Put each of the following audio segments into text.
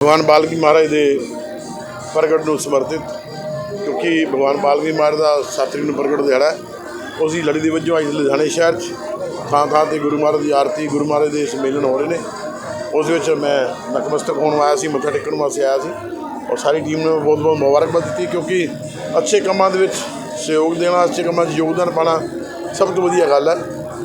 ਭਗਵਾਨ ਬਾਲਕੀ ਮਹਾਰਾਜ ਦੇ ਪ੍ਰਗਟ ਨੂੰ ਸਮਰਪਿਤ, ਕਿਉਂਕਿ ਭਗਵਾਨ ਬਾਲਕੀ ਮਹਾਰਾਜ ਦਾ ਸ਼ਾਤਰੀ ਨੂੰ ਪ੍ਰਗਟ ਦਿਹਾੜਾ ਹੈ। ਉਸ ਦੀ ਲੜੀ ਦੇ ਵਜੋਂ ਅੱਜ ਲੁਧਿਆਣੇ ਸ਼ਹਿਰ 'ਚ ਥਾਂ ਥਾਂ ਤੇ ਗੁਰੂ ਮਹਾਰਾਜ ਦੀ ਆਰਤੀ, ਗੁਰੂ ਮਹਾਰਾਜ ਦੇ ਸੰਮੇਲਨ ਹੋ ਰਹੇ ਨੇ। ਉਸ ਵਿੱਚ ਮੈਂ ਨਤਮਸਤਕ ਹੋਣ ਆਇਆ ਸੀ, ਮੱਥਾ ਟੇਕਣ ਵਾਸਤੇ ਆਇਆ ਸੀ ਔਰ ਸਾਰੀ ਟੀਮ ਨੂੰ ਬਹੁਤ ਬਹੁਤ ਮੁਬਾਰਕਬਾਦ ਦਿੱਤੀ, ਕਿਉਂਕਿ ਅੱਛੇ ਕੰਮਾਂ ਦੇ ਵਿੱਚ ਸਹਿਯੋਗ ਦੇਣਾ ਅੱਛੇ ਕੰਮਾਂ 'ਚ ਯੋਗਦਾਨ ਪਾਣਾ ਸਭ ਤੋਂ ਵਧੀਆ ਗੱਲ ਹੈ।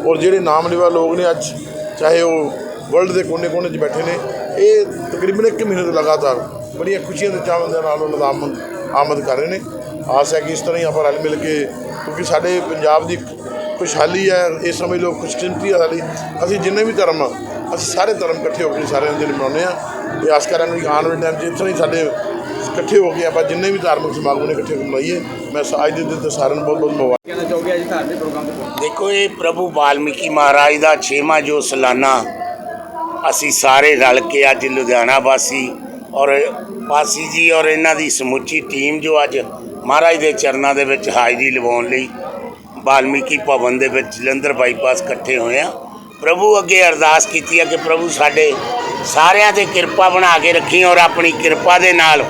ਔਰ ਜਿਹੜੇ ਨਾਮ ਲੈਵਾ ਲੋਕ ਨੇ ਅੱਜ, ਚਾਹੇ ਉਹ ਵਰਲਡ ਦੇ ਕੋਨੇ-ਕੋਨੇ 'ਚ ਬੈਠੇ ਨੇ ਇਹ ਤਕਰੀਬਨ ਇੱਕ ਮਹੀਨੇ ਤੋਂ ਲਗਾਤਾਰ ਬੜੀਆਂ ਖੁਸ਼ੀਆਂ ਦੇ ਚਾਵਾਂ ਦੇ ਨਾਲ ਉਹਨਾਂ ਦਾ ਆਮਦ ਆਮਦ ਕਰ ਰਹੇ ਨੇ। ਆਸ ਹੈ ਕਿ ਇਸ ਤਰ੍ਹਾਂ ਹੀ ਆਪਾਂ ਰਲ ਮਿਲ ਕੇ ਕਿਉਂਕਿ ਸਾਡੇ ਪੰਜਾਬ ਦੀ ਖੁਸ਼ਹਾਲੀ ਹੈ ਇਹ ਸਮਝ ਲਓ ਖੁਸ਼ਕਿਸਮਤੀ ਹੈ ਸਾਡੀ। ਅਸੀਂ ਜਿੰਨੇ ਵੀ ਧਰਮ ਆ ਅਸੀਂ ਸਾਰੇ ਧਰਮ ਇਕੱਠੇ ਹੋ ਕੇ ਸਾਰੇ ਦਿਨ ਮਨਾਉਂਦੇ ਆ ਤੇ ਆਸ ਕਰਾਂਗੇ ਕਿ ਆਉਣ ਵਾਲੇ ਟਾਈਮ 'ਚ ਇਸ ਤਰ੍ਹਾਂ ਹੀ ਸਾਡੇ ਇਕੱਠੇ ਹੋ ਕੇ ਆਪਾਂ ਜਿੰਨੇ ਵੀ ਧਾਰਮਿਕ ਸਮਾਗਮ ਨੇ ਇਕੱਠੇ ਹੋ ਕੇ ਮਨਾਈਏ ਮੈਂ ਅੱਜ ਦੇ ਦਿਨ ਤੇ ਸਾਰਿਆਂ ਨੂੰ ਬਹੁਤ ਬਹੁਤ ਮੁਬਾਰਕ ਕਹਿਣਾ ਚਾਹੋਗੇ ਅੱਜ ਧਾਰਮਿਕ ਪ੍ਰੋਗਰਾਮ ਤੇ ਦੇਖੋ ਇਹ ਪ੍ਰਭੂ ਵਾਲਮੀਕੀ ਮਹਾਰਾਜ ਦਾ 6ਵਾਂ ਜੋ ਸਾਲਾਨਾ ਅਸੀਂ ਸਾਰੇ ਰਲ ਕੇ ਅੱਜ ਲੁਧਿਆਣਾ ਵਾਸੀ ਔਰ ਪਾਸੀ ਜੀ ਔਰ ਇਹਨਾਂ ਦੀ ਸਮੁੱਚੀ ਟੀਮ ਜੋ ਅੱਜ ਮਹਾਰਾਜ ਦੇ ਚਰਨਾਂ ਦੇ ਵਿੱਚ ਹਾਜ਼ਰੀ ਲਵਾਉਣ ਲਈ ਵਾਲਮੀਕੀ ਭਵਨ ਦੇ ਵਿੱਚ ਜਲੰਧਰ ਬਾਈਪਾਸ ਇਕੱਠੇ ਹੋਏ ਆ। ਪ੍ਰਭੂ ਅੱਗੇ ਅਰਦਾਸ ਕੀਤੀ ਹੈ ਕਿ ਪ੍ਰਭੂ ਸਾਡੇ ਸਾਰਿਆਂ ਤੇ ਕਿਰਪਾ ਬਣਾ ਕੇ ਰੱਖੀ ਔਰ ਆਪਣੀ ਕਿਰਪਾ ਦੇ ਨਾਲ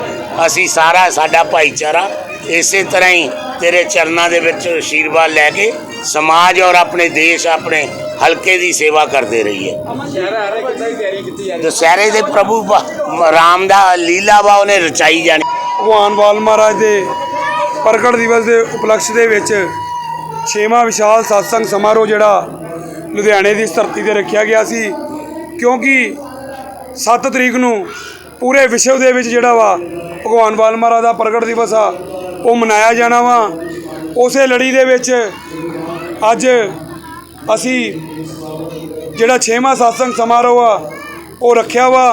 ਅਸੀਂ ਸਾਰਾ ਸਾਡਾ ਭਾਈਚਾਰਾ ਇਸੇ ਤਰ੍ਹਾਂ ਹੀ ਤੇਰੇ ਚਰਨਾਂ ਦੇ ਵਿੱਚ ਆਸ਼ੀਰਵਾਦ ਲੈ ਕੇ ਸਮਾਜ ਔਰ ਆਪਣੇ ਦੇਸ਼ ਆਪਣੇ ਹਲਕੇ ਦੀ ਸੇਵਾ ਕਰਦੇ ਰਹੀਏ ਸ਼ਹਿਰ ਦੁਸਹਿਰੇ ਦੇ ਪ੍ਰਭੂ ਰਾਮ ਦਾ ਲੀਲਾ ਵਾ, ਉਹਨੇ ਰਚਾਈ ਜਾਣੀ। ਭਗਵਾਨ ਵਾਲ ਮਹਾਰਾਜ ਦੇ ਪ੍ਰਗਟ ਦਿਵਸ ਦੇ ਉਪਲਕਸ਼ ਦੇ ਵਿੱਚ 6ਵਾਂ ਵਿਸ਼ਾਲ satsang ਸਮਾਰੋਹ ਜਿਹੜਾ ਲੁਧਿਆਣੇ ਦੀ ਇਸ ਧਰਤੀ ਤੇ ਰੱਖਿਆ ਗਿਆ ਸੀ, ਕਿਉਂਕਿ 7 ਤਰੀਕ ਨੂੰ ਪੂਰੇ ਵਿਸ਼ਵ ਦੇ ਵਿੱਚ ਜਿਹੜਾ ਵਾ ਭਗਵਾਨ ਵਾਲ ਮਹਾਰਾਜ ਦਾ ਪ੍ਰਗਟ ਦਿਵਸ ਆ ਉਹ ਮਨਾਇਆ ਜਾਣਾ ਵਾ। ਉਸੇ ਲੜੀ ਦੇ ਵਿੱਚ ਅੱਜ ਅਸੀਂ ਜਿਹੜਾ 6ਵਾਂ satsang ਸਮਾਰੋਹ ਆ, ਉਹ ਰੱਖਿਆ ਵਾ।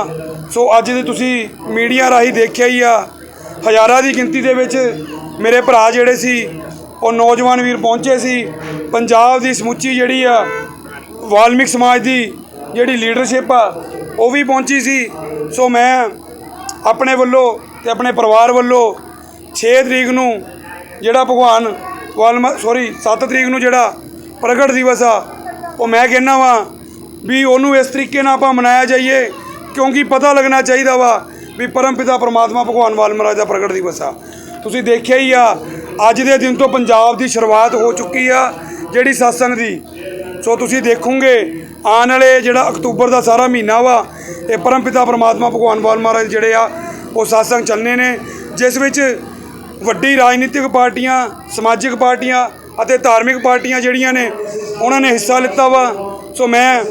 ਸੋ ਅੱਜ ਦੇ ਤੁਸੀਂ ਮੀਡੀਆ ਰਾਹੀਂ ਦੇਖਿਆ ਹੀ ਆ। ਹਜ਼ਾਰਾਂ ਦੀ ਗਿਣਤੀ ਦੇ ਵਿੱਚ ਮੇਰੇ ਭਰਾ ਜਿਹੜੇ ਸੀ, ਉਹ ਨੌਜਵਾਨ ਵੀਰ ਪਹੁੰਚੇ ਸੀ। ਪੰਜਾਬ ਦੀ ਸਮੁੱਚੀ ਜਿਹੜੀ ਆ, ਵਾਲਮਿਕ ਸਮਾਜ ਦੀ ਜਿਹੜੀ ਲੀਡਰਸ਼ਿਪ ਆ, ਉਹ ਵੀ ਪਹੁੰਚੀ ਸੀ। ਸੋ ਮੈਂ ਆਪਣੇ ਵੱਲੋਂ ਤੇ ਆਪਣੇ ਪਰਿਵਾਰ ਵੱਲੋਂ 6 ਤਰੀਕ ਨੂੰ ਜਿਹੜਾ ਭਗਵਾਨ ਵਾਲਮ ਸੌਰੀ 7 ਤਰੀਕ ਨੂੰ ਜਿਹੜਾ ਪ੍ਰਗਟ ਦਿਵਸ ਆ, ਉਹ ਮੈਂ ਕਹਿੰਦਾ ਵਾ ਵੀ ਉਹਨੂੰ ਇਸ ਤਰੀਕੇ ਨਾਲ ਆਪਾਂ ਮਨਾਇਆ ਜਾਈਏ, ਕਿਉਂਕਿ ਪਤਾ ਲੱਗਣਾ ਚਾਹੀਦਾ ਵਾ ਵੀ ਪਰਮਪਿਤਾ ਪਰਮਾਤਮਾ ਭਗਵਾਨ ਵਾਲ ਮਹਾਰਾਜ ਦਾ ਪ੍ਰਗਟ ਦਿਵਸ ਆ। ਤੁਸੀਂ ਦੇਖਿਆ ਹੀ ਆ, ਅੱਜ ਦੇ ਦਿਨ ਤੋਂ ਪੰਜਾਬ ਦੀ ਸ਼ੁਰੂਆਤ ਹੋ ਚੁੱਕੀ ਆ ਜਿਹੜੀ satsang ਦੀ। ਸੋ ਤੁਸੀਂ ਦੇਖੋਗੇ, ਆਉਣ ਵਾਲੇ ਜਿਹੜਾ ਅਕਤੂਬਰ ਦਾ ਸਾਰਾ ਮਹੀਨਾ ਵਾ, ਇਹ ਪਰਮਪਿਤਾ ਪਰਮਾਤਮਾ ਭਗਵਾਨ ਵਾਲ ਮਹਾਰਾਜ ਜਿਹੜੇ ਆ, ਉਹ satsang ਚੱਲਣੇ ਨੇ, ਜਿਸ ਵਿੱਚ ਵੱਡੀ ਰਾਜਨੀਤਿਕ ਪਾਰਟੀਆਂ, ਸਮਾਜਿਕ ਪਾਰਟੀਆਂ ਅਤੇ ਧਾਰਮਿਕ ਪਾਰਟੀਆਂ ਜਿਹੜੀਆਂ ਨੇ, ਉਹਨਾਂ ਨੇ ਹਿੱਸਾ ਲਿੱਤਾ ਵਾ। ਸੋ ਮੈਂ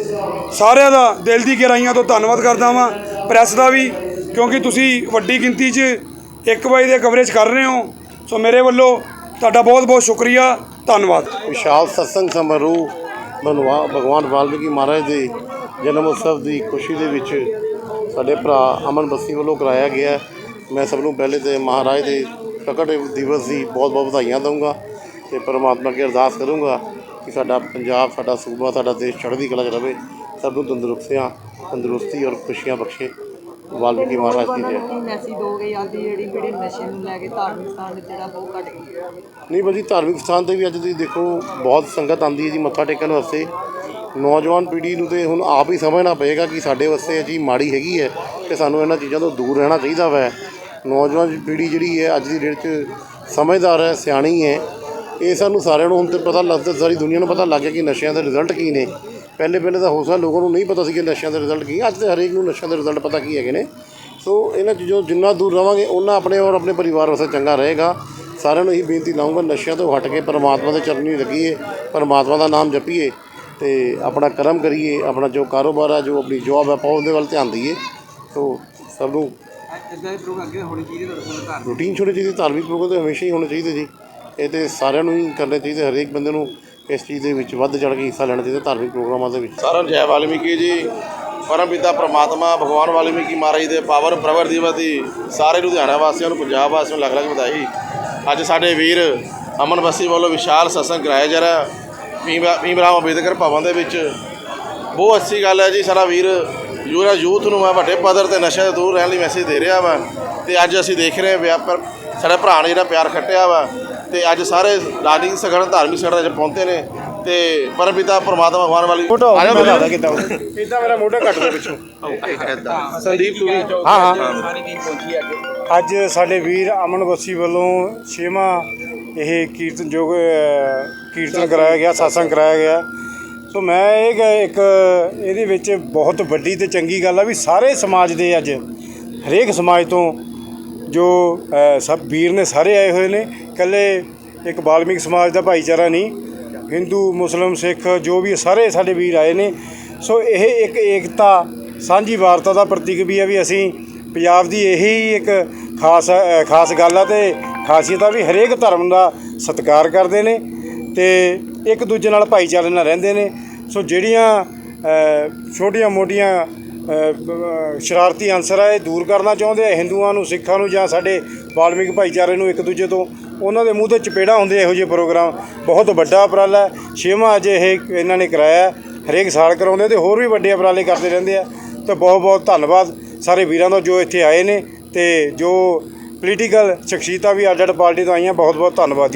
ਸਾਰਿਆਂ ਦਾ ਦਿਲ ਦੀ ਗਹਿਰਾਈਆਂ ਤੋਂ ਧੰਨਵਾਦ ਕਰਦਾ ਵਾਂ, ਪ੍ਰੈਸ ਦਾ ਵੀ, ਕਿਉਂਕਿ ਤੁਸੀਂ ਵੱਡੀ ਗਿਣਤੀ 'ਚ ਇੱਕ ਵਜੇ ਦੇ ਕਵਰੇਜ ਕਰ ਰਹੇ ਹੋ। ਸੋ ਮੇਰੇ ਵੱਲੋਂ ਤੁਹਾਡਾ ਬਹੁਤ ਬਹੁਤ ਸ਼ੁਕਰੀਆ। ਧੰਨਵਾਦ। ਵਿਸ਼ਾਲ ਸਤਸੰਗ ਸਮਾਰੋਹ ਬਨਵਾ ਭਗਵਾਨ ਵਾਲਮੀਕੀ ਮਹਾਰਾਜ ਦੇ ਜਨਮ ਉਤਸਵ ਦੀ ਖੁਸ਼ੀ ਦੇ ਵਿੱਚ ਸਾਡੇ ਭਰਾ ਅਮਨ ਬੱਸੀ ਵੱਲੋਂ ਕਰਾਇਆ ਗਿਆ। ਮੈਂ ਸਭ ਨੂੰ ਪਹਿਲੇ ਤੇ ਮਹਾਰਾਜ ਦੇ ਪ੍ਰਗਟ ਦਿਵਸ ਦੀ ਬਹੁਤ ਬਹੁਤ ਵਧਾਈਆਂ ਦਊਂਗਾ ਤੇ ਪਰਮਾਤਮਾ ਅੱਗੇ ਅਰਦਾਸ ਕਰੂੰਗਾ ਕਿ ਸਾਡਾ ਪੰਜਾਬ ਸਾਡਾ ਸੂਬਾ ਸਾਡਾ ਦੇਸ਼ ਚੜ੍ਹਦੀ ਕਲਾ 'ਚ ਰਵੇ ਸਭ ਨੂੰ ਤੰਦਰੁਸਤੀਆਂ ਤੰਦਰੁਸਤੀ ਔਰ ਖੁਸ਼ੀਆਂ ਬਖਸ਼ੇ। ਵਾਲਮੀਕੀ ਮਹਾਰਾਜ ਦੀ। ਜੈ ਕੀ ਮੈਸੇਜ ਦੋਗੇ ਅੱਜ ਦੀ ਜਿਹੜੀ ਪੀੜ੍ਹੀ ਨਸ਼ੇ ਨੂੰ ਲੈ ਕੇ ਧਾਰਮਿਕ ਸਥਾਨ ਜਿਹੜਾ ਬਹੁਤ ਘਟ ਨਹੀਂ ਭਾਜੀ ਧਾਰਮਿਕ ਸਥਾਨ ਤੇ ਵੀ ਅੱਜ ਤੁਸੀਂ ਦੇਖੋ ਬਹੁਤ ਸੰਗਤ ਆਉਂਦੀ ਹੈ ਜੀ ਮੱਥਾ ਟੇਕਣ ਵਾਸਤੇ। ਨੌਜਵਾਨ ਪੀੜ੍ਹੀ ਨੂੰ ਤੇ ਹੁਣ ਆਪ ਹੀ ਸਮਝਣਾ ਪਏਗਾ ਕਿ ਸਾਡੇ ਵਾਸਤੇ ਇਹ ਚੀਜ਼ ਮਾੜੀ ਹੈਗੀ ਹੈ ਤੇ ਸਾਨੂੰ ਇਹਨਾਂ ਚੀਜ਼ਾਂ ਤੋਂ ਦੂਰ ਰਹਿਣਾ ਚਾਹੀਦਾ ਵੈ। ਨੌਜਵਾਨ ਪੀੜ੍ਹੀ ਜਿਹੜੀ ਹੈ, ਅੱਜ ਦੀ ਡੇਟ 'ਚ ਸਮਝਦਾਰ ਹੈ, ਸਿਆਣੀ ਹੈ। ਇਹ ਸਾਨੂੰ ਸਾਰਿਆਂ ਨੂੰ ਹੁਣ ਤੇ ਪਤਾ ਲੱਗਦਾ ਸਾਰੀ ਦੁਨੀਆ ਨੂੰ ਪਤਾ ਲੱਗ ਗਿਆ ਕਿ ਨਸ਼ਿਆਂ ਦੇ ਰਿਜ਼ਲਟ ਕੀ ਨੇ। ਪਹਿਲੇ ਪਹਿਲੇ ਤਾਂ ਹੋ ਸਕਦਾ ਲੋਕਾਂ ਨੂੰ ਨਹੀਂ ਪਤਾ ਸੀ ਕਿ ਨਸ਼ਿਆਂ ਦੇ ਰਿਜ਼ਲਟ ਕੀ, ਅੱਜ ਤੇ ਹਰੇਕ ਨੂੰ ਨਸ਼ਿਆਂ ਦੇ ਰਿਜ਼ਲਟ ਪਤਾ ਕੀ ਹੈਗੇ ਨੇ। ਸੋ ਇਹਨਾਂ ਚੀਜ਼ਾਂ ਜਿੰਨਾ ਦੂਰ ਰਵਾਂਗੇ ਉਹਨਾਂ ਆਪਣੇ ਔਰ ਆਪਣੇ ਪਰਿਵਾਰ ਵਾਸਤੇ ਚੰਗਾ ਰਹੇਗਾ। ਸਾਰਿਆਂ ਨੂੰ ਇਹੀ ਬੇਨਤੀ ਲਾਉਂਗਾ, ਨਸ਼ਿਆਂ ਤੋਂ ਹਟ ਕੇ ਪਰਮਾਤਮਾ ਦੇ ਚਰਨੀ ਲੱਗੀਏ, ਪਰਮਾਤਮਾ ਦਾ ਨਾਮ ਜਪੀਏ ਤੇ ਆਪਣਾ ਕਰਮ ਕਰੀਏ, ਆਪਣਾ ਜੋ ਕਾਰੋਬਾਰ ਆ ਜੋ ਆਪਣੀ ਜੋਬ ਹੈ, ਆਪਾਂ ਉਹਦੇ ਵੱਲ ਧਿਆਨ ਦਈਏ। ਸੋ ਸਭ ਨੂੰ ਇਦਾਂ ਦੇ ਪ੍ਰੋਗਰਾਮ ਅੱਗੇ ਹੋਣੇ ਚਾਹੀਦੇ ਤੁਹਾਡੇ ਕੋਲ ਧਾਰਮਿਕ ਰੂਟੀਨ ਛੋੜੇ ਚਾਹੀਦੇ ਧਾਰਮਿਕ ਪ੍ਰੋਗਰਾਮ ਤਾਂ ਹਮੇਸ਼ਾ ਹੀ ਹੋਣੇ ਚਾਹੀਦੇ ਜੀ ਇਹ ਤੇ ਸਾਰਿਆਂ ਨੂੰ ਹੀ ਕਰਨੇ ਚਾਹੀਦੇ ਹਰੇਕ ਬੰਦੇ ਨੂੰ ਇਸ ਚੀਜ਼ ਦੇ ਵਿੱਚ ਵੱਧ ਚੜ੍ਹ ਕੇ ਹਿੱਸਾ ਲੈਣਾ ਚਾਹੀਦਾ ਧਾਰਮਿਕ ਪ੍ਰੋਗਰਾਮਾਂ ਦੇ ਵਿੱਚ। ਸਾਰਿਆਂ ਨੂੰ ਜੈ ਵਾਲਮੀਕੀ ਜੀ ਪਰਮ ਪਿਤਾ ਪ੍ਰਮਾਤਮਾ ਭਗਵਾਨ ਵਾਲਮੀਕੀ ਮਹਾਰਾਜ ਦੇ ਪਾਵਨ ਪ੍ਰਵਰ ਦਿਵਸ ਦੀ ਸਾਰੇ ਲੁਧਿਆਣਾ ਵਾਸੀਆਂ ਨੂੰ ਪੰਜਾਬ ਵਾਸੀਆਂ ਨੂੰ ਲੱਖ ਲੱਖ ਵਧਾਈ। ਅੱਜ ਸਾਡੇ ਵੀਰ ਅਮਨ ਬਸੀ ਵੱਲੋਂ ਵਿਸ਼ਾਲ ਸਤਸੰਗ ਕਰਾਇਆ ਜਾ ਰਿਹਾ। ਭੀਮ ਭੀਮ ਰਾਮ ਅੰਬੇਦਕਰ ਭਵਨ ਦੇ ਵਿੱਚ। ਬਹੁਤ ਅੱਛੀ ਗੱਲ ਹੈ ਜੀ ਸਾਡਾ ਵੀਰ ਯੂਰਾ ਯੂਥ ਨੂੰ ਮੈਂ ਵੱਡੇ ਪੱਧਰ ਤੇ ਨਸ਼ਿਆਂ ਤੋਂ ਦੂਰ ਰਹਿਣ ਲਈ ਮੈਸੇਜ ਦੇ ਰਿਹਾ ਵਾ। ਤੇ ਅੱਜ ਅਸੀਂ ਦੇਖ ਰਹੇ ਹਾਂ ਵਿਆਪਰ ਸਾਡੇ ਭਰਾ ਨੇ ਜਿਹੜਾ ਪਿਆਰ ਖੱਟਿਆ ਵਾ। ਤੇ ਅੱਜ ਸਾਰੇ ਰਾਜਨੀਤਿਕ ਸੰਗਠਨ ਧਾਰਮਿਕ ਸੰਗਠਨ ਅੱਜ ਪਹੁੰਚੇ ਨੇ। ਤੇ ਪਰਮਪਿਤਾ ਪ੍ਰਮਾਤਮਾ ਭਗਵਾਨ ਵਾਲੀ ਆ ਜਾਓ ਤੁਸੀਂ। ਇਦਾਂ ਮੇਰਾ ਮੋਢਾ ਕੱਟ ਦੇ ਪਿੱਛੋਂ। ਸੰਦੀਪ ਤੂੰ ਵੀ? ਹਾਂ ਹਾਂ। ਅੱਜ ਸਾਡੇ ਵੀਰ ਅਮਨ ਵਸੀ ਵੱਲੋਂ ਛੇਵਾਂ ਇਹ ਕੀਰਤਨ ਜੋਗ ਅ, ਕੀਰਤਨ ਕਰਾਇਆ ਗਿਆ satsang ਕਰਾਇਆ ਗਿਆ। ਸੋ ਮੈਂ ਇਹ ਗ- ਇੱਕ ਇਹਦੇ ਵਿੱਚ ਬਹੁਤ ਵੱਡੀ ਤੇ ਚੰਗੀ ਗੱਲ ਆ ਵੀ ਸਾਰੇ ਸਮਾਜ ਦੇ ਅੱਜ ਹਰੇਕ ਸਮਾਜ ਤੋਂ ਜੋ ਅ, ਸਭ ਵੀਰ ਨੇ ਸਾਰੇ ਆਏ ਹੋਏ ਨੇ। ਇਕੱਲੇ ਇੱਕ ਬਾਲਮਿਕ ਸਮਾਜ ਦਾ ਭਾਈਚਾਰਾ ਨਹੀਂ ਹਿੰਦੂ ਮੁਸਲਮ ਸਿੱਖ ਜੋ ਵੀ ਸਾਰੇ ਸਾਡੇ ਵੀਰ ਆਏ ਨੇ। ਸੋ ਇਹ ਇੱਕ ਏਕਤਾ ਸਾਂਝੀ ਵਾਰਤਾ ਦਾ ਪ੍ਰਤੀਕ ਵੀ ਹੈ ਵੀ ਅਸੀਂ ਪੰਜਾਬ ਦੀ ਇਹੀ ਇੱਕ ਖਾਸ ਅ, ਖਾਸ ਗੱਲ ਆ ਤੇ ਖਾਸੀਅਤ ਆ ਵੀ ਹਰੇਕ ਧਰਮ ਦਾ ਸਤਿਕਾਰ ਕਰਦੇ ਨੇ ਤੇ ਇੱਕ ਦੂਜੇ ਨਾਲ ਭਾਈਚਾਰੇ ਨਾਲ ਰਹਿੰਦੇ ਨੇ। ਸੋ ਜਿਹੜੀਆਂ ਛੋਟੀਆਂ-ਮੋਟੀਆਂ ਸ਼ਰਾਰਤੀ ਅਨਸਰ ਆ, ਇਹ ਦੂਰ ਕਰਨਾ ਚਾਹੁੰਦੇ ਆ ਹਿੰਦੂਆਂ ਨੂੰ, ਸਿੱਖਾਂ ਨੂੰ ਜਾਂ ਸਾਡੇ ਬਾਲਮਿਕ ਭਾਈਚਾਰੇ ਨੂੰ ਇੱਕ ਦੂਜੇ ਤੋਂ, ਉਹਨਾਂ ਦੇ ਮੂੰਹ ਤੇ ਚਪੇੜਾ ਹੁੰਦੇ ਇਹੋ ਜਿਹੇ ਪ੍ਰੋਗਰਾਮ। ਬਹੁਤ ਵੱਡਾ ਉਪਰਾਲਾ ਛੇਵਾਂ ਅੱਜ ਇਹ ਇਹਨਾਂ ਨੇ ਕਰਾਇਆ, ਹਰੇਕ ਸਾਲ ਕਰਾਉਂਦੇ ਤੇ ਹੋਰ ਵੀ ਵੱਡੇ ਉਪਰਾਲੇ ਕਰਦੇ ਰਹਿੰਦੇ ਆ। ਤੇ ਬਹੁਤ ਬਹੁਤ ਧੰਨਵਾਦ ਸਾਰੇ ਵੀਰਾਂ ਦਾ ਜੋ ਇੱਥੇ ਆਏ ਨੇ ਤੇ ਜੋ ਪੋਲੀਟੀਕਲ ਸ਼ਖਸੀਅਤਾਂ ਵੀ ਅੱਡ ਅੱਡ ਪਾਰਟੀ ਤੋਂ ਆਈਆਂ ਬਹੁਤ ਬਹੁਤ ਧੰਨਵਾਦ। ਜੀ